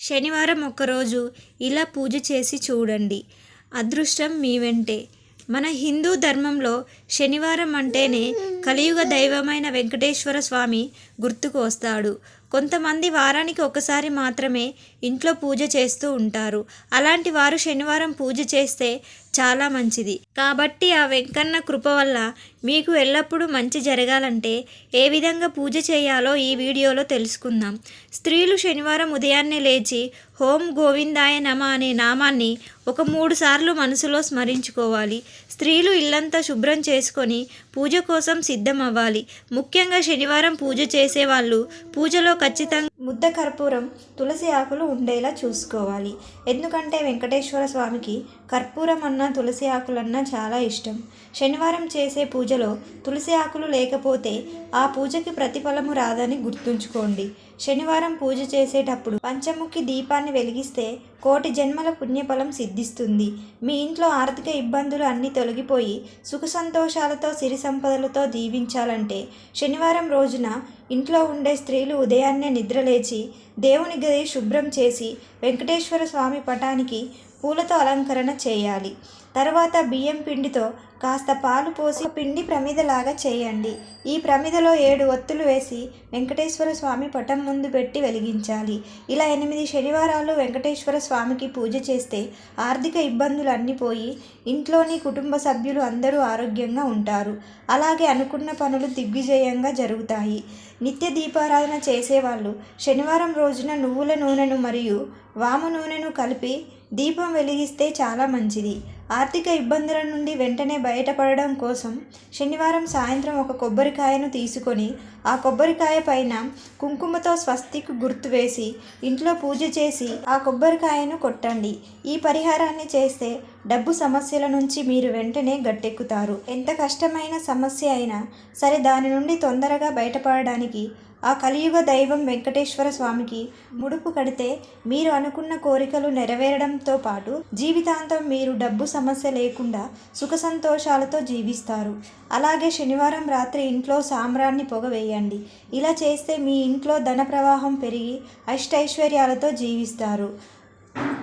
శనివారం ఒకరోజు ఇలా పూజ చేసి చూడండి. అదృష్టం మీ వెంటే. మన హిందూ ధర్మంలో శనివారం అంటేనే కలియుగ దైవమైన వెంకటేశ్వర స్వామి గుర్తుకు వస్తాడు. కొంతమంది వారానికి ఒకసారి మాత్రమే ఇంట్లో పూజ చేస్తూ ఉంటారు. అలాంటి వారు శనివారం పూజ చేస్తే చాలా మంచిది. కాబట్టి ఆ వెంకన్న కృప వల్ల మీకు ఎల్లప్పుడూ మంచి జరగాలంటే ఏ విధంగా పూజ చేయాలో ఈ వీడియోలో తెలుసుకుందాం. స్త్రీలు శనివారం ఉదయాన్నే లేచి హోం గోవిందాయ నమ అనే నామాన్ని ఒక మూడు సార్లు మనసులో స్మరించుకోవాలి. స్త్రీలు ఇల్లంతా శుభ్రం చేసుకొని పూజ కోసం సిద్ధం అవ్వాలి ముఖ్యంగా శనివారం పూజ చేసేవాళ్ళు. పూజలో ఖచ్చితంగా ముద్ద కర్పూరం తులసి ఆకులు ఉండేలా చూసుకోవాలి. ఎందుకంటే వెంకటేశ్వర స్వామికి కర్పూరం అన్న తులసి ఆకులన్నా చాలా ఇష్టం. శనివారం చేసే పూజలో తులసి ఆకులు లేకపోతే ఆ పూజకి ప్రతిఫలము రాదని గుర్తుంచుకోండి. శనివారం పూజ చేసేటప్పుడు పంచముఖి దీపాన్ని వెలిగిస్తే కోటి జన్మల పుణ్యఫలం సిద్ధిస్తుంది. మీ ఇంట్లో ఆర్థిక ఇబ్బందులు అన్నీ తొలగిపోయి సుఖ సంతోషాలతో సిరి సంపదలతో దీవించాలంటే శనివారం రోజున ఇంట్లో ఉండే స్త్రీలు ఉదయాన్నే నిద్రలేచి దేవుని గది శుభ్రం చేసి వెంకటేశ్వర స్వామి పటానికి పూలతో అలంకరణ చేయాలి. తర్వాత బియ్యం పిండితో కాస్త పాలు పోసి పిండి ప్రమిదలాగా చేయండి. ఈ ప్రమిదలో ఏడు ఒత్తులు వేసి వెంకటేశ్వర స్వామి పటం ముందు పెట్టి వెలిగించాలి. ఇలా ఎనిమిది శనివారాలు వెంకటేశ్వర స్వామికి పూజ చేస్తే ఆర్థిక ఇబ్బందులు అన్నీ పోయి ఇంట్లోని కుటుంబ సభ్యులు అందరూ ఆరోగ్యంగా ఉంటారు. అలాగే అనుకున్న పనులు దిగ్విజయంగా జరుగుతాయి. నిత్య దీపారాధన చేసేవాళ్ళు శనివారం రోజున నువ్వుల నూనెను మరియు వామ నూనెను కలిపి దీపం వెలిగిస్తే చాలా మంచిది. ఆర్థిక ఇబ్బందుల నుండి వెంటనే బయటపడడం కోసం శనివారం సాయంత్రం ఒక కొబ్బరికాయను తీసుకొని ఆ కొబ్బరికాయ పైన కుంకుమతో స్వస్తికి గుర్తు వేసి ఇంట్లో పూజ చేసి ఆ కొబ్బరికాయను కొట్టండి. ఈ పరిహారాన్ని చేస్తే డబ్బు సమస్యల నుంచి మీరు వెంటనే గట్టెక్కుతారు. ఎంత కష్టమైన సమస్య అయినా సరే దాని నుండి తొందరగా బయటపడడానికి ఆ కలియుగ దైవం వెంకటేశ్వర స్వామికి ముడుపు కడితే మీరు అనుకున్న కోరికలు నెరవేరడంతో పాటు జీవితాంతం మీరు డబ్బు సమస్య లేకుండా సుఖ సంతోషాలతో జీవిస్తారు. అలాగే శనివారం రాత్రి ఇంట్లో సాంబ్రాన్ని పొగవేయండి ఇలా చేస్తే మీ ఇంట్లో ధన ప్రవాహం పెరిగి అష్టైశ్వర్యాలతో జీవిస్తారు.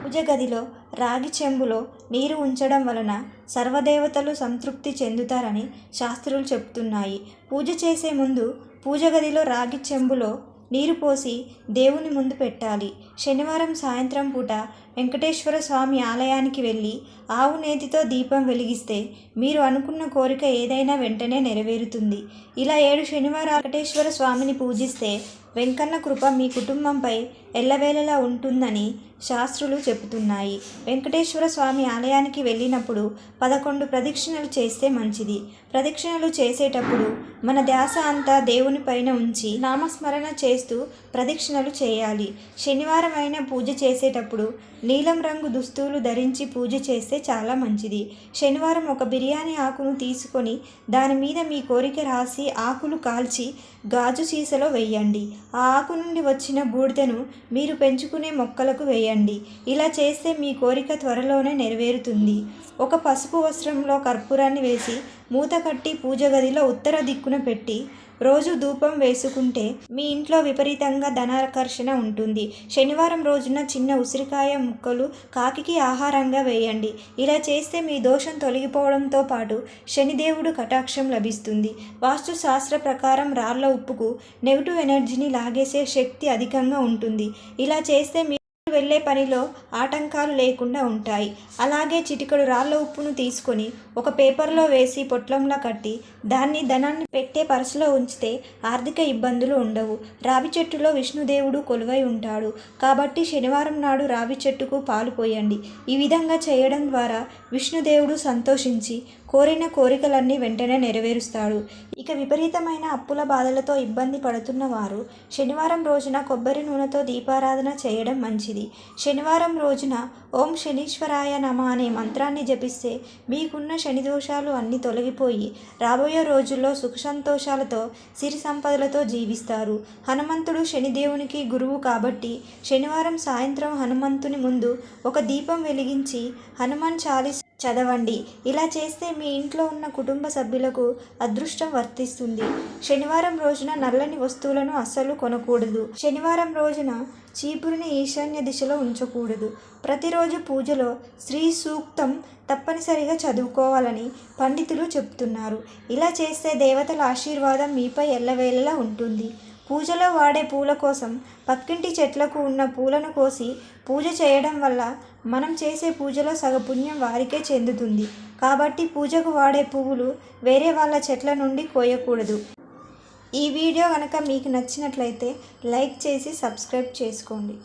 పూజ గదిలో రాగి చెంబులో నీరు ఉంచడం వలన సర్వదేవతలు సంతృప్తి చెందుతారని శాస్త్రులు చెప్తున్నాయి పూజ చేసే ముందు పూజ గదిలో రాగి చెంబులో నీరు పోసి దేవుని ముందు పెట్టాలి. శనివారం సాయంత్రం పూట వెంకటేశ్వర స్వామి ఆలయానికి వెళ్ళి ఆవు నేతితో దీపం వెలిగిస్తే మీరు అనుకున్న కోరిక ఏదైనా వెంటనే నెరవేరుతుంది. ఇలా ఏడు శనివారం వెంకటేశ్వర స్వామిని పూజిస్తే వెంకన్న కృప మీ కుటుంబంపై ఎల్లవేళలా ఉంటుందని శాస్త్రులు చెబుతున్నాయి. వెంకటేశ్వర స్వామి ఆలయానికి వెళ్ళినప్పుడు పదకొండు ప్రదక్షిణలు చేస్తే మంచిది. ప్రదక్షిణలు చేసేటప్పుడు మన ధ్యాస అంతా దేవుని పైన ఉంచి నామస్మరణ చేస్తూ ప్రదక్షిణలు చేయాలి. శనివారం అయిన పూజ చేసేటప్పుడు నీలం రంగు దుస్తులు ధరించి పూజ చేస్తే చాలా మంచిది. శనివారం ఒక బిర్యానీ ఆకును తీసుకొని దాని మీద మీ కోరిక రాసి ఆకులు కాల్చి గాజు సీసలో వేయండి. ఆ ఆకు నుండి వచ్చిన బూడిదను మీరు పెంచుకునే మొక్కలకు వేయండి. ఇలా చేస్తే మీ కోరిక త్వరలోనే నెరవేరుతుంది. ఒక పసుపు వస్త్రంలో కర్పూరాన్ని వేసి మూత కట్టి పూజ గదిలో ఉత్తర దిక్కున పెట్టి రోజు ధూపం వేసుకుంటే మీ ఇంట్లో విపరీతంగా ధనాకర్షణ ఉంటుంది. శనివారం రోజున చిన్న ఉసిరికాయ ముక్కలు కాకికి ఆహారంగా వేయండి. ఇలా చేస్తే మీ దోషం తొలగిపోవడంతో పాటు శనిదేవుడు కటాక్షం లభిస్తుంది. వాస్తుశాస్త్ర ప్రకారం రాళ్ళ ఉప్పుకు నెగిటివ్ ఎనర్జీని లాగేసే శక్తి అధికంగా ఉంటుంది. ఇలా చేస్తే మీ వెళ్ళే పనిలో ఆటంకాలు లేకుండా ఉంటాయి. అలాగే చిటికడు రాళ్ళ ఉప్పును తీసుకొని ఒక పేపర్లో వేసి పొట్లంలా కట్టి దాన్ని ధనాన్ని పెట్టే పరసులో ఉంచితే ఆర్థిక ఇబ్బందులు ఉండవు. రావి చెట్టులో విష్ణుదేవుడు కొలువై ఉంటాడు. కాబట్టి శనివారం నాడు రావి చెట్టుకు పాలు పోయండి. ఈ విధంగా చేయడం ద్వారా విష్ణుదేవుడు సంతోషించి కోరిన కోరికలన్నీ వెంటనే నెరవేరుస్తాడు. ఇక విపరీతమైన అప్పుల బాధలతో ఇబ్బంది పడుతున్న వారు శనివారం రోజున కొబ్బరి నూనెతో దీపారాధన చేయడం మంచిది. శనివారం రోజున ఓం శనీశ్వరాయ నమ అనే మంత్రాన్ని జపిస్తే మీకున్న శని దోషాలు అన్నీ తొలగిపోయి రాబోయే రోజుల్లో సుఖ సంతోషాలతో సిరి సంపదలతో జీవిస్తారు. హనుమంతుడు శనిదేవునికి గురువు కాబట్టి శనివారం సాయంత్రం హనుమంతుని ముందు ఒక దీపం వెలిగించి హనుమాన్ చాలీస చదవండి. ఇలా చేస్తే మీ ఇంట్లో ఉన్న కుటుంబ సభ్యులకు అదృష్టం వర్తిస్తుంది. శనివారం రోజున నల్లని వస్తువులను అస్సలు కొనకూడదు. శనివారం రోజున చీపురుని ఈశాన్య దిశలో ఉంచకూడదు. ప్రతిరోజు పూజలో శ్రీ సూక్తం తప్పనిసరిగా చదువుకోవాలని పండితులు చెప్తున్నారు. ఇలా చేస్తే దేవతల ఆశీర్వాదం మీపై ఎల్లవేళలా ఉంటుంది. పూజలో వాడే పూల కోసం పక్కింటి చెట్లకు ఉన్న పూలను కోసి పూజ చేయడం వల్ల మనం చేసే పూజలో సగపుణ్యం వారికే చెందుతుంది. కాబట్టి పూజకు వాడే పువ్వులు వేరే వాళ్ళ చెట్ల నుండి కోయకూడదు. ఈ వీడియో కనుక మీకు నచ్చినట్లయితే లైక్ చేసి సబ్స్క్రైబ్ చేసుకోండి.